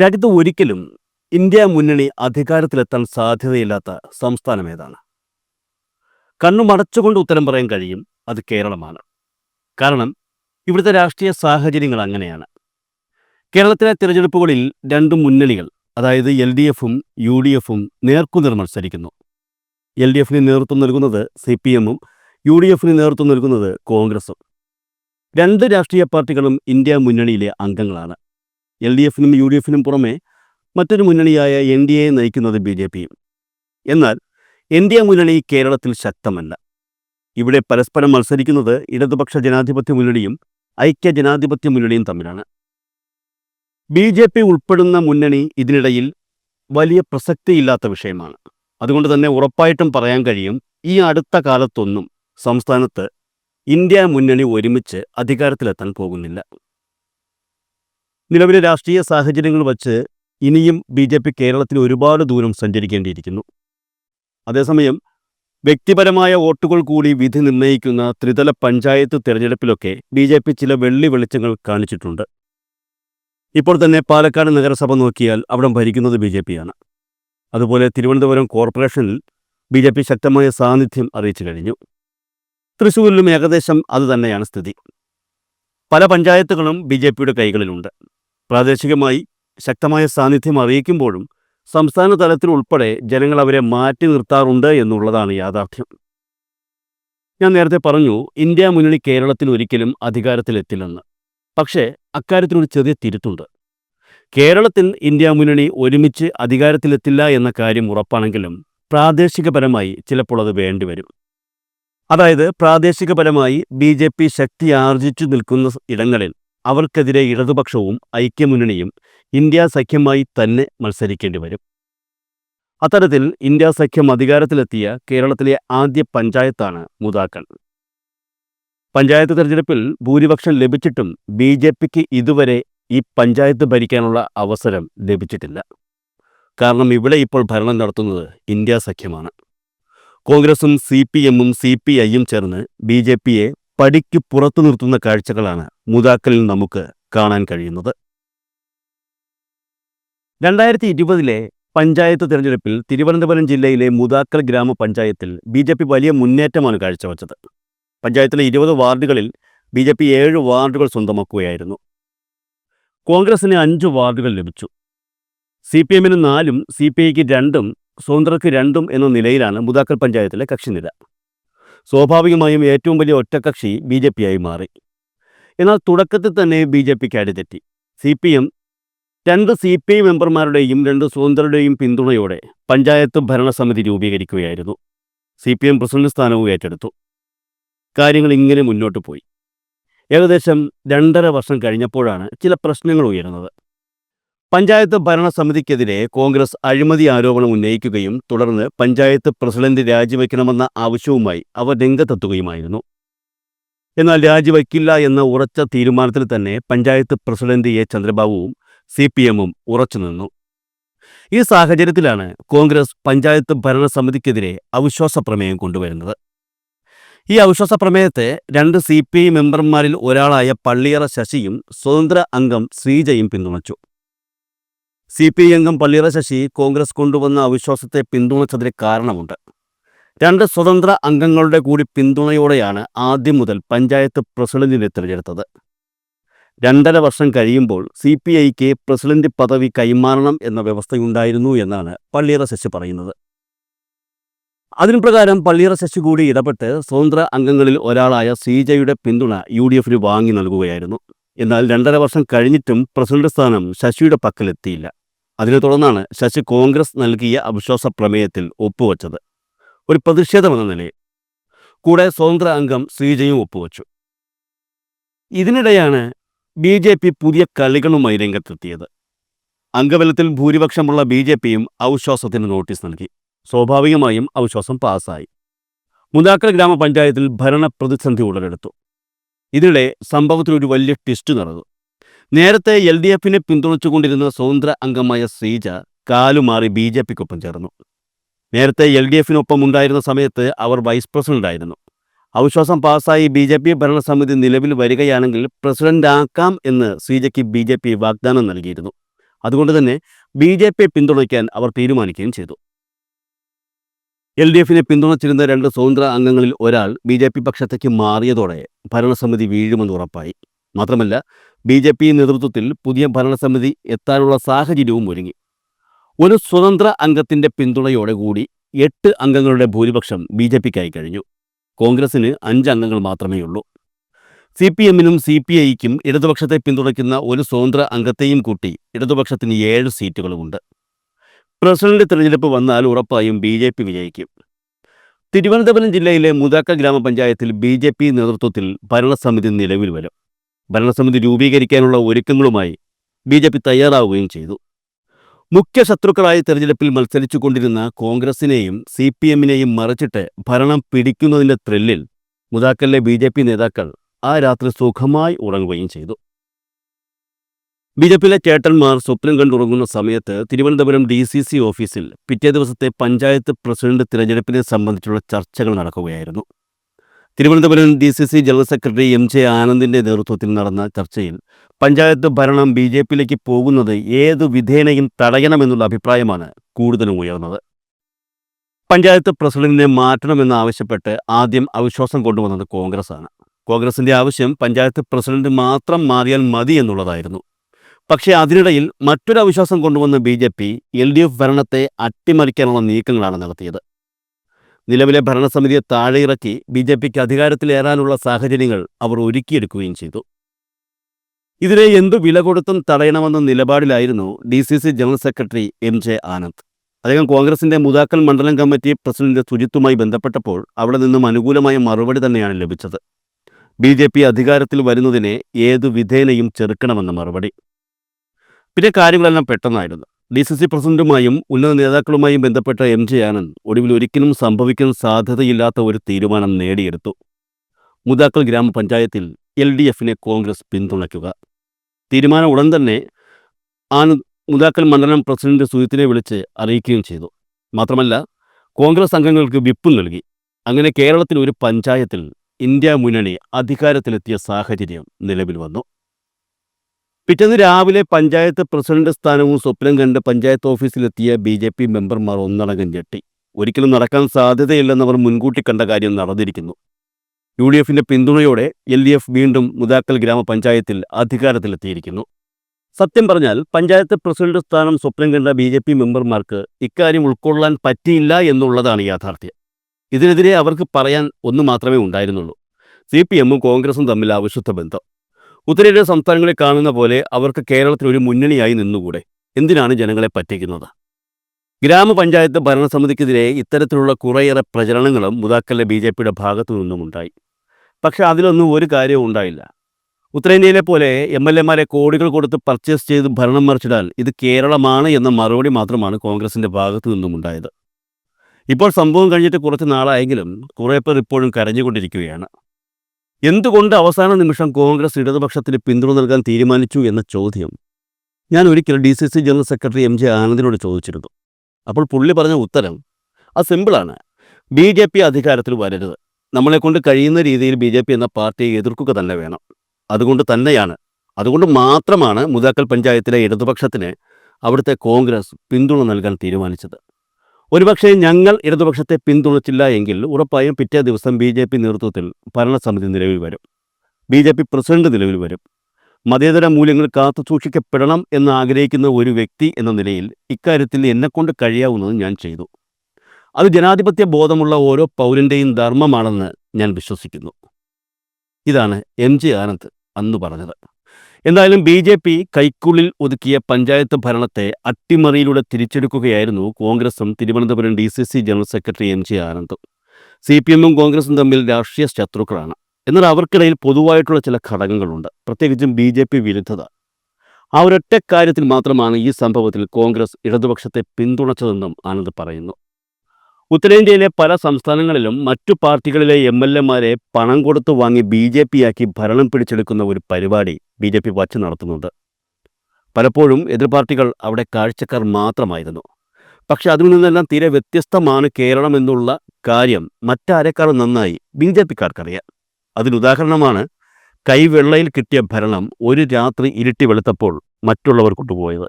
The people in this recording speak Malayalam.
രാജ്യത്ത് ഒരിക്കലും ഇന്ത്യ മുന്നണി അധികാരത്തിലെത്താൻ സാധ്യതയില്ലാത്ത സംസ്ഥാനം ഏതാണ്? കണ്ണു മടച്ചുകൊണ്ട് ഉത്തരം പറയാൻ കഴിയും അത് കേരളമാണ്. കാരണം ഇവിടുത്തെ രാഷ്ട്രീയ സാഹചര്യങ്ങൾ അങ്ങനെയാണ്. കേരളത്തിലെ തിരഞ്ഞെടുപ്പുകളിൽ രണ്ട് മുന്നണികൾ അതായത് എൽ ഡി എഫും യു ഡി എഫും നേർക്കുനേർ മത്സരിക്കുന്നു. എൽ ഡി എഫിന് നേതൃത്വം നൽകുന്നത് സി പി എമ്മും യു ഡി എഫിന് നേതൃത്വം നൽകുന്നത് കോൺഗ്രസും. രണ്ട് രാഷ്ട്രീയ പാർട്ടികളും ഇന്ത്യ മുന്നണിയിലെ അംഗങ്ങളാണ്. എൽ ഡി എഫിനും യു ഡി എഫിനും പുറമെ മറ്റൊരു മുന്നണിയായ എൻ ഡി എ നയിക്കുന്നത് ബി ജെ പിയും എന്നാൽ എൻ ഡി എ മുന്നണി കേരളത്തിൽ ശക്തമല്ല. ഇവിടെ പരസ്പരം മത്സരിക്കുന്നത് ഇടതുപക്ഷ ജനാധിപത്യ മുന്നണിയും ഐക്യ ജനാധിപത്യ മുന്നണിയും തമ്മിലാണ്. ബി ജെ പി ഉൾപ്പെടുന്ന മുന്നണി ഇതിനിടയിൽ വലിയ പ്രസക്തിയില്ലാത്ത വിഷയമാണ്. അതുകൊണ്ട് തന്നെ ഉറപ്പായിട്ടും പറയാൻ കഴിയും ഈ അടുത്ത കാലത്തൊന്നും സംസ്ഥാനത്ത് ഇന്ത്യ മുന്നണി ഒരുമിച്ച് അധികാരത്തിലെത്താൻ പോകുന്നില്ല. നിലവിലെ രാഷ്ട്രീയ സാഹചര്യങ്ങൾ വച്ച് ഇനിയും ബി ജെ പി കേരളത്തിൽ ഒരുപാട് ദൂരം സഞ്ചരിക്കേണ്ടിയിരിക്കുന്നു. അതേസമയം വ്യക്തിപരമായ വോട്ടുകൾ കൂടി വിധി നിർണയിക്കുന്ന ത്രിതല പഞ്ചായത്ത് തെരഞ്ഞെടുപ്പിലൊക്കെ ബി ജെ പി ചില വെള്ളി വെളിച്ചങ്ങൾ കാണിച്ചിട്ടുണ്ട്. ഇപ്പോൾ തന്നെ പാലക്കാട് നഗരസഭ നോക്കിയാൽ അവിടം ഭരിക്കുന്നത് ബി ജെ പിയാണ്. അതുപോലെ തിരുവനന്തപുരം കോർപ്പറേഷനിൽ ബി ജെ പി ശക്തമായ സാന്നിധ്യം അറിയിച്ചു കഴിഞ്ഞു. തൃശ്ശൂരിലും ഏകദേശം അതുതന്നെയാണ് സ്ഥിതി. പല പഞ്ചായത്തുകളും ബി ജെ പിയുടെ കൈകളിലുണ്ട്. പ്രാദേശികമായി ശക്തമായ സാന്നിധ്യം അറിയിക്കുമ്പോഴും സംസ്ഥാന തലത്തിൽ ഉൾപ്പെടെ ജനങ്ങൾ അവരെ മാറ്റി നിർത്താറുണ്ട് എന്നുള്ളതാണ് യാഥാർത്ഥ്യം. ഞാൻ നേരത്തെ പറഞ്ഞു ഇന്ത്യ മുന്നണി കേരളത്തിൽ ഒരിക്കലും അധികാരത്തിലെത്തില്ലെന്ന്. പക്ഷേ അക്കാര്യത്തിനൊരു ചെറിയ തിരുത്തുണ്ട്. കേരളത്തിൽ ഇന്ത്യ മുന്നണി ഒരുമിച്ച് അധികാരത്തിലെത്തില്ല എന്ന കാര്യം ഉറപ്പാണെങ്കിലും പ്രാദേശികപരമായി ചിലപ്പോൾ അത് വേണ്ടിവരും. അതായത് പ്രാദേശികപരമായി ബി ജെ പി ശക്തി ആർജിച്ചു നിൽക്കുന്ന ഇടങ്ങളിൽ അവർക്കെതിരെ ഇടതുപക്ഷവും ഐക്യമുന്നണിയും ഇന്ത്യ സഖ്യമായി തന്നെ മത്സരിക്കേണ്ടി വരും. അത്തരത്തിൽ ഇന്ത്യ സഖ്യം അധികാരത്തിലെത്തിയ കേരളത്തിലെ ആദ്യ പഞ്ചായത്താണ് മുതാക്കൽ പഞ്ചായത്ത് തെരഞ്ഞെടുപ്പിൽ ഭൂരിപക്ഷം ലഭിച്ചിട്ടും ബി ജെ പിക്ക് ഇതുവരെ ഈ പഞ്ചായത്ത് ഭരിക്കാനുള്ള അവസരം ലഭിച്ചിട്ടില്ല. കാരണം ഇവിടെ ഇപ്പോൾ ഭരണം നടത്തുന്നത് ഇന്ത്യ സഖ്യമാണ്. കോൺഗ്രസും സി പി എമ്മും സി പി ഐയും ചേർന്ന് ബി ജെ പിയെ പടിക്ക് പുറത്തു നിർത്തുന്ന കാഴ്ചകളാണ് മുതാക്കലിൽ നമുക്ക് കാണാൻ കഴിയുന്നത്. രണ്ടായിരത്തി ഇരുപതിലെ പഞ്ചായത്ത് തിരഞ്ഞെടുപ്പിൽ തിരുവനന്തപുരം ജില്ലയിലെ മുതാക്കൽ ഗ്രാമപഞ്ചായത്തിൽ ബി ജെ പി വലിയ മുന്നേറ്റമാണ് കാഴ്ചവെച്ചത്. പഞ്ചായത്തിലെ ഇരുപത് വാർഡുകളിൽ ബി ജെ പി ഏഴ് വാർഡുകൾ സ്വന്തമാക്കുകയായിരുന്നു. കോൺഗ്രസിന് അഞ്ച് വാർഡുകൾ ലഭിച്ചു. സി പി എമ്മിന് നാലും സി പി ഐക്ക് രണ്ടും സ്വതന്ത്രർക്ക് രണ്ടും എന്ന നിലയിലാണ് മുതാക്കൽ പഞ്ചായത്തിലെ കക്ഷിനില സ്വാഭാവികമായും ഏറ്റവും വലിയ ഒറ്റക്കക്ഷി ബി ജെ പി ആയി മാറി. എന്നാൽ തുടക്കത്തിൽ തന്നെ ബി ജെ പിക്ക് അടിതെറ്റി. സി പി എം രണ്ട് സി പി ഐ മെമ്പർമാരുടെയും രണ്ട് സ്വതന്ത്രരുടെയും പിന്തുണയോടെ പഞ്ചായത്ത് ഭരണസമിതി രൂപീകരിക്കുകയായിരുന്നു. സി പി എം പ്രസിഡന്റ് സ്ഥാനവും ഏറ്റെടുത്തു. കാര്യങ്ങൾ ഇങ്ങനെ മുന്നോട്ട് പോയി. ഏകദേശം രണ്ടര വർഷം കഴിഞ്ഞപ്പോഴാണ് ചില പ്രശ്നങ്ങൾ ഉയരുന്നത്. പഞ്ചായത്ത് ഭരണസമിതിക്കെതിരെ കോൺഗ്രസ് അഴിമതി ആരോപണം ഉന്നയിക്കുകയും തുടർന്ന് പഞ്ചായത്ത് പ്രസിഡന്റ് രാജിവെക്കണമെന്ന ആവശ്യവുമായി അവർ രംഗത്തെത്തുകയുമായിരുന്നു. എന്നാൽ രാജിവെക്കില്ല എന്ന ഉറച്ച തീരുമാനത്തിൽ തന്നെ പഞ്ചായത്ത് പ്രസിഡന്റ് എ. ചന്ദ്രബാബുവും സി പി എമ്മും ഉറച്ചുനിന്നു ഈ സാഹചര്യത്തിലാണ് കോൺഗ്രസ് പഞ്ചായത്ത് ഭരണസമിതിക്കെതിരെ അവിശ്വാസ പ്രമേയം കൊണ്ടുവരുന്നത്. ഈ അവിശ്വാസ പ്രമേയത്തെ രണ്ട് സി പി ഐ മെമ്പർമാരിൽ ഒരാളായ പള്ളിയറ ശശിയും സ്വതന്ത്ര അംഗം ശ്രീജയും പിന്തുണച്ചു. സി പി ഐ അംഗം പള്ളിയറ ശശി കോൺഗ്രസ് കൊണ്ടുവന്ന അവിശ്വാസത്തെ പിന്തുണച്ചതിന് കാരണമുണ്ട്. രണ്ട് സ്വതന്ത്ര അംഗങ്ങളുടെ കൂടി പിന്തുണയോടെയാണ് ആദ്യം മുതൽ പഞ്ചായത്ത് പ്രസിഡന്റിനെ തിരഞ്ഞെടുത്തത്. രണ്ടര വർഷം കഴിയുമ്പോൾ സി പി ഐക്ക് പ്രസിഡന്റ് പദവി കൈമാറണം എന്ന വ്യവസ്ഥയുണ്ടായിരുന്നു എന്നാണ് പള്ളിയറ ശശി പറയുന്നത്. അതിന് പ്രകാരം പള്ളിയറ ശശി കൂടി ഇടപെട്ട് സ്വതന്ത്ര അംഗങ്ങളിൽ ഒരാളായ ശ്രീജയുടെ പിന്തുണ യു ഡി എഫിന് വാങ്ങി നൽകുകയായിരുന്നു. എന്നാൽ രണ്ടര വർഷം കഴിഞ്ഞിട്ടും പ്രസിഡന്റ് സ്ഥാനം ശശിയുടെ പക്കലെത്തിയില്ല. അതിനെ തുടർന്നാണ് ശശി കോൺഗ്രസ് നൽകിയ അവിശ്വാസ പ്രമേയത്തിൽ ഒപ്പുവച്ചത്. ഒരു പ്രതിഷേധമെന്ന നിലയിൽ. കൂടെ സ്വതന്ത്ര അംഗം ശ്രീജയും ഒപ്പുവച്ചു. ഇതിനിടെയാണ് ബി ജെ പി പുതിയ കളികളുമായി രംഗത്തെത്തിയത്. അംഗബലത്തിൽ ഭൂരിപക്ഷമുള്ള ബി ജെ പിയും അവിശ്വാസത്തിന് നോട്ടീസ് നൽകി. സ്വാഭാവികമായും അവിശ്വാസം പാസ്സായി മുതാക്കൽ ഗ്രാമപഞ്ചായത്തിൽ ഭരണ പ്രതിസന്ധി ഉടലെടുത്തു. ഇതിനിടെ സംഭവത്തിൽ ഒരു വലിയ ട്വിസ്റ്റ് നടന്നു. നേരത്തെ എൽ ഡി എഫിനെ പിന്തുണച്ചുകൊണ്ടിരുന്ന സ്വതന്ത്ര അംഗമായ ശ്രീജ കാലുമാറി ബി ജെ പിക്കൊപ്പം ചേർന്നു. നേരത്തെ എൽ ഡി എഫിനൊപ്പം ഉണ്ടായിരുന്ന സമയത്ത് അവർ വൈസ് പ്രസിഡന്റ് ആയിരുന്നു അവിശ്വാസം പാസ്സായി ബി ജെ പി ഭരണസമിതി നിലവിൽ വരികയാണെങ്കിൽ പ്രസിഡന്റ് ആക്കാം എന്ന് ശ്രീജയ്ക്ക് ബി ജെ പി വാഗ്ദാനം നൽകിയിരുന്നു. അതുകൊണ്ട് തന്നെ ബി ജെ പിയെ പിന്തുണയ്ക്കാൻ അവർ തീരുമാനിക്കുകയും ചെയ്തു. എൽ ഡി എഫിനെ പിന്തുണച്ചിരുന്ന രണ്ട് സ്വതന്ത്ര അംഗങ്ങളിൽ ഒരാൾ ബി ജെ പി പക്ഷത്തേക്ക് മാറിയതോടെ ഭരണസമിതി വീഴുമെന്ന് ഉറപ്പായി. മാത്രമല്ല ബി ജെ പി നേതൃത്വത്തിൽ പുതിയ ഭരണസമിതി എത്താനുള്ള സാഹചര്യവും ഒരുങ്ങി. ഒരു സ്വതന്ത്ര അംഗത്തിന്റെ പിന്തുണയോടെ കൂടി എട്ട് അംഗങ്ങളുടെ ഭൂരിപക്ഷം ബി ജെ പിക്കായി കഴിഞ്ഞു. കോൺഗ്രസിന് അഞ്ച് അംഗങ്ങൾ മാത്രമേ ഉള്ളൂ. സി പി എമ്മിനും സി പി ഐക്കും ഇടതുപക്ഷത്തെ പിന്തുണയ്ക്കുന്ന ഒരു സ്വതന്ത്ര അംഗത്തെയും കൂട്ടി ഇടതുപക്ഷത്തിന് ഏഴ് സീറ്റുകളുമുണ്ട്. പ്രസിഡന്റ് തിരഞ്ഞെടുപ്പ് വന്നാൽ ഉറപ്പായും ബി ജെ പി വിജയിക്കും. തിരുവനന്തപുരം ജില്ലയിലെ മുതാക്ക ഗ്രാമപഞ്ചായത്തിൽ ബി ജെ പി നേതൃത്വത്തിൽ ഭരണസമിതി നിലവിൽ വരും. ഭരണസമിതി രൂപീകരിക്കാനുള്ള ഒരുക്കങ്ങളുമായി ബി ജെ പി തയ്യാറാവുകയും ചെയ്തു. മുഖ്യ ശത്രുക്കളായ തെരഞ്ഞെടുപ്പിൽ മത്സരിച്ചു കൊണ്ടിരുന്ന കോൺഗ്രസിനെയും സി പി എമ്മിനെയും മറിച്ചിട്ട് ഭരണം പിടിക്കുന്നതിന്റെ ത്രില്ലിൽ മുതാക്കലിലെ ബി ജെ പി നേതാക്കൾ ആ രാത്രി സുഖമായി ഉറങ്ങുകയും ചെയ്തു. ബി ജെ പിയിലെ ചേട്ടന്മാർ സ്വപ്നം കണ്ടുറങ്ങുന്ന സമയത്ത് തിരുവനന്തപുരം ഡി സി സി ഓഫീസിൽ പിറ്റേ ദിവസത്തെ പഞ്ചായത്ത് പ്രസിഡന്റ് തിരഞ്ഞെടുപ്പിനെ സംബന്ധിച്ചുള്ള ചർച്ചകൾ നടക്കുകയായിരുന്നു. Thiruvananthapuram D C C general secretary M J ആനന്ദിന്റെ നേതൃത്വത്തിൽ നടന്ന ചർച്ചയിൽ പഞ്ചായത്ത് ഭരണം ബി ജെ പിയിലേക്ക് പോകുന്നത് ഏതു വിധേനയും തടയണമെന്നുള്ള അഭിപ്രായമാണ് കൂടുതലും ഉയർന്നത്. പഞ്ചായത്ത് പ്രസിഡന്റിനെ മാറ്റണമെന്ന് ആവശ്യപ്പെട്ട് ആദ്യം അവിശ്വാസം കൊണ്ടുവന്നത് കോൺഗ്രസ്സാണ്. കോൺഗ്രസിന്റെ ആവശ്യം പഞ്ചായത്ത് പ്രസിഡന്റ് മാത്രം മാറിയാൽ മതി എന്നുള്ളതായിരുന്നു. പക്ഷേ അതിനിടയിൽ മറ്റൊരു അവിശ്വാസം കൊണ്ടുവന്ന B J P L D F ഭരണത്തെ അട്ടിമറിക്കാനുള്ള നീക്കങ്ങളാണ് നടത്തിയത്. നിലവിലെ ഭരണസമിതിയെ താഴെയിറക്കി ബി ജെ പിക്ക് അധികാരത്തിലേറാനുള്ള സാഹചര്യങ്ങൾ അവർ ഒരുക്കിയെടുക്കുകയും ചെയ്തു. ഇതിനെ എന്തു വില കൊടുത്തും തടയണമെന്ന നിലപാടിലായിരുന്നു D C C general secretary M J Anand. അദ്ദേഹം കോൺഗ്രസിന്റെ മുതാക്കൽ മണ്ഡലം കമ്മിറ്റി പ്രസിഡന്റ് സുജിത്തുമായി ബന്ധപ്പെട്ടപ്പോൾ അവിടെ നിന്നും അനുകൂലമായ മറുപടി തന്നെയാണ് ലഭിച്ചത്. ബി ജെ പി അധികാരത്തിൽ വരുന്നതിനെ ഏതു വിധേനയും ചെറുക്കണമെന്ന മറുപടി. പിന്നെ കാര്യങ്ങളെല്ലാം പെട്ടെന്നായിരുന്നു. ഡി സി സി പ്രസിഡന്റുമായും ഉന്നത നേതാക്കളുമായും ബന്ധപ്പെട്ട എം ജെ ആനന്ദ് ഒടുവിൽ ഒരിക്കലും സംഭവിക്കാൻ സാധ്യതയില്ലാത്ത ഒരു തീരുമാനം നേടിയെടുത്തു. മുതാക്കൽ ഗ്രാമപഞ്ചായത്തിൽ എൽ ഡി എഫിനെ കോൺഗ്രസ് പിന്തുണയ്ക്കുക. തീരുമാനം ഉടൻ തന്നെ ആനന്ദ് മുതാക്കൽ മണ്ഡലം പ്രസിഡന്റ് സുജിത്തിനെ വിളിച്ച് അറിയിക്കുകയും ചെയ്തു. മാത്രമല്ല കോൺഗ്രസ് അംഗങ്ങൾക്ക് വിപ്പ് നൽകി. അങ്ങനെ കേരളത്തിൽ ഒരു പഞ്ചായത്തിൽ ഇന്ത്യ മുന്നണി അധികാരത്തിലെത്തിയ സാഹചര്യം നിലവിൽ വന്നു. പിറ്റേന്ന് രാവിലെ പഞ്ചായത്ത് പ്രസിഡന്റ് സ്ഥാനവും സ്വപ്നം കണ്ട് പഞ്ചായത്ത് ഓഫീസിലെത്തിയ ബി ജെ പി മെമ്പർമാർ ഒന്നടങ്കം ഞെട്ടി. ഒരിക്കലും നടക്കാൻ സാധ്യതയില്ലെന്നവർ മുൻകൂട്ടി കണ്ട കാര്യം നടന്നിരിക്കുന്നു. യു ഡി എഫിന്റെ പിന്തുണയോടെ എൽ ഡി എഫ് വീണ്ടും മുതാക്കൽ ഗ്രാമപഞ്ചായത്തിൽ അധികാരത്തിലെത്തിയിരിക്കുന്നു. സത്യം പറഞ്ഞാൽ പഞ്ചായത്ത് പ്രസിഡന്റ് സ്ഥാനം സ്വപ്നം കണ്ട ബി ജെ പി മെമ്പർമാർക്ക് ഇക്കാര്യം ഉൾക്കൊള്ളാൻ പറ്റിയില്ല എന്നുള്ളതാണ് യാഥാർത്ഥ്യം. ഇതിനെതിരെ അവർക്ക് പറയാൻ ഒന്നു മാത്രമേ ഉണ്ടായിരുന്നുള്ളൂ. സി പി എമ്മും കോൺഗ്രസും തമ്മിൽ അവിശുദ്ധ ബന്ധം. ഉത്തരേന്ത്യ സംസ്ഥാനങ്ങളിൽ കാണുന്ന പോലെ അവർക്ക് കേരളത്തിൽ ഒരു മുന്നണിയായി നിന്നുകൂടെ? എന്തിനാണ് ജനങ്ങളെ പറ്റിക്കുന്നത്? ഗ്രാമപഞ്ചായത്ത് ഭരണസമിതിക്കെതിരെ ഇത്തരത്തിലുള്ള കുറേയേറെ പ്രചരണങ്ങളും മുതാക്കലിലെ ബി ജെ പിയുടെ ഭാഗത്തു നിന്നുമുണ്ടായി. പക്ഷെ അതിലൊന്നും ഒരു കാര്യവും ഉണ്ടായില്ല. ഉത്തരേന്ത്യയിലെ പോലെ എം എൽ എമാരെ കോടികൾ കൊടുത്ത് പർച്ചേസ് ചെയ്ത് ഭരണം മറിച്ചിടാൻ ഇത് കേരളമാണ് എന്ന മറുപടി മാത്രമാണ് കോൺഗ്രസിന്റെ ഭാഗത്തു നിന്നും നിന്നുമുണ്ടായത്. ഇപ്പോൾ സംഭവം കഴിഞ്ഞിട്ട് കുറച്ച് നാളായെങ്കിലും കുറേ പേർ ഇപ്പോഴും കരഞ്ഞുകൊണ്ടിരിക്കുകയാണ്. എന്തുകൊണ്ട് അവസാന നിമിഷം കോൺഗ്രസ് ഇടതുപക്ഷത്തിന് പിന്തുണ നൽകാൻ തീരുമാനിച്ചു എന്ന ചോദ്യം ഞാൻ ഒരിക്കൽ D C C general secretary M J ആനന്ദിനോട് ചോദിച്ചിരുന്നു. അപ്പോൾ പുള്ളി പറഞ്ഞ ഉത്തരം അത് സിമ്പിളാണ്. ബി ജെ പി അധികാരത്തിൽ വരരുത്. നമ്മളെക്കൊണ്ട് കഴിയുന്ന രീതിയിൽ ബി ജെ പി എന്ന പാർട്ടിയെ എതിർക്കുക തന്നെ വേണം. അതുകൊണ്ട് തന്നെയാണ് അതുകൊണ്ട് മാത്രമാണ് മുതാക്കൽ പഞ്ചായത്തിലെ ഇടതുപക്ഷത്തിന് അവിടുത്തെ കോൺഗ്രസ് പിന്തുണ നൽകാൻ തീരുമാനിച്ചത്. ഒരുപക്ഷെ ഞങ്ങൾ ഇടതുപക്ഷത്തെ പിന്തുണച്ചില്ല എങ്കിൽ ഉറപ്പായും പിറ്റേ ദിവസം ബി ജെ പി നേതൃത്വത്തിൽ ഭരണസമിതി നിലവിൽ വരും. ബി ജെ പി പ്രസിഡന്റ് നിലവിൽ വരും. മതേതര മൂല്യങ്ങൾ കാത്തു സൂക്ഷിക്കപ്പെടണം എന്ന് ആഗ്രഹിക്കുന്ന ഒരു വ്യക്തി എന്ന നിലയിൽ ഇക്കാര്യത്തിൽ എന്നെക്കൊണ്ട് കഴിയാവുന്നത് ഞാൻ ചെയ്തു. അത് ജനാധിപത്യ ബോധമുള്ള ഓരോ പൗരന്റെയും ധർമ്മമാണെന്ന് ഞാൻ വിശ്വസിക്കുന്നു. ഇതാണ് എം ജി ആനന്ദ് അന്ന് പറഞ്ഞത്. എന്തായാലും ബി ജെ പി കൈക്കുള്ളിൽ ഒതുക്കിയ പഞ്ചായത്ത് ഭരണത്തെ അട്ടിമറിയിലൂടെ തിരിച്ചെടുക്കുകയായിരുന്നു കോൺഗ്രസും Thiruvananthapuram D C C general secretary M J ആനന്ദും. C P എമ്മും കോൺഗ്രസും തമ്മിൽ രാഷ്ട്രീയ ശത്രുക്കളാണ്. എന്നാൽ അവർക്കിടയിൽ പൊതുവായിട്ടുള്ള ചില ഘടകങ്ങളുണ്ട്. പ്രത്യേകിച്ചും ബി ജെ പി വിരുദ്ധത. ആ ഒരൊറ്റ കാര്യത്തിൽ മാത്രമാണ് ഈ സംഭവത്തിൽ കോൺഗ്രസ് ഇടതുപക്ഷത്തെ പിന്തുണച്ചതെന്നും ആനന്ദ് പറയുന്നു. ഉത്തരേന്ത്യയിലെ പല സംസ്ഥാനങ്ങളിലും മറ്റു പാർട്ടികളിലെ എം എൽ എമാരെ പണം കൊടുത്തു വാങ്ങി ബി ജെ പി ആക്കി ഭരണം പിടിച്ചെടുക്കുന്ന ഒരു പരിപാടി ബി ജെ പി വച്ച് നടത്തുന്നുണ്ട്. പലപ്പോഴും എതിർ പാർട്ടികൾ അവിടെ കാഴ്ചക്കാർ മാത്രമായിരുന്നു. പക്ഷെ അതിൽ നിന്നെല്ലാം തീരെ വ്യത്യസ്തമാണ് കേരളം എന്നുള്ള കാര്യം മറ്റാരെക്കാളും നന്നായി ബി ജെ പിക്കാർക്കറിയാം. അതിനുദാഹരണമാണ് കൈവെള്ളയിൽ കിട്ടിയ ഭരണം ഒരു രാത്രി ഇരുട്ടി വെളുത്തപ്പോൾ മറ്റുള്ളവർ കൊണ്ടുപോയത്.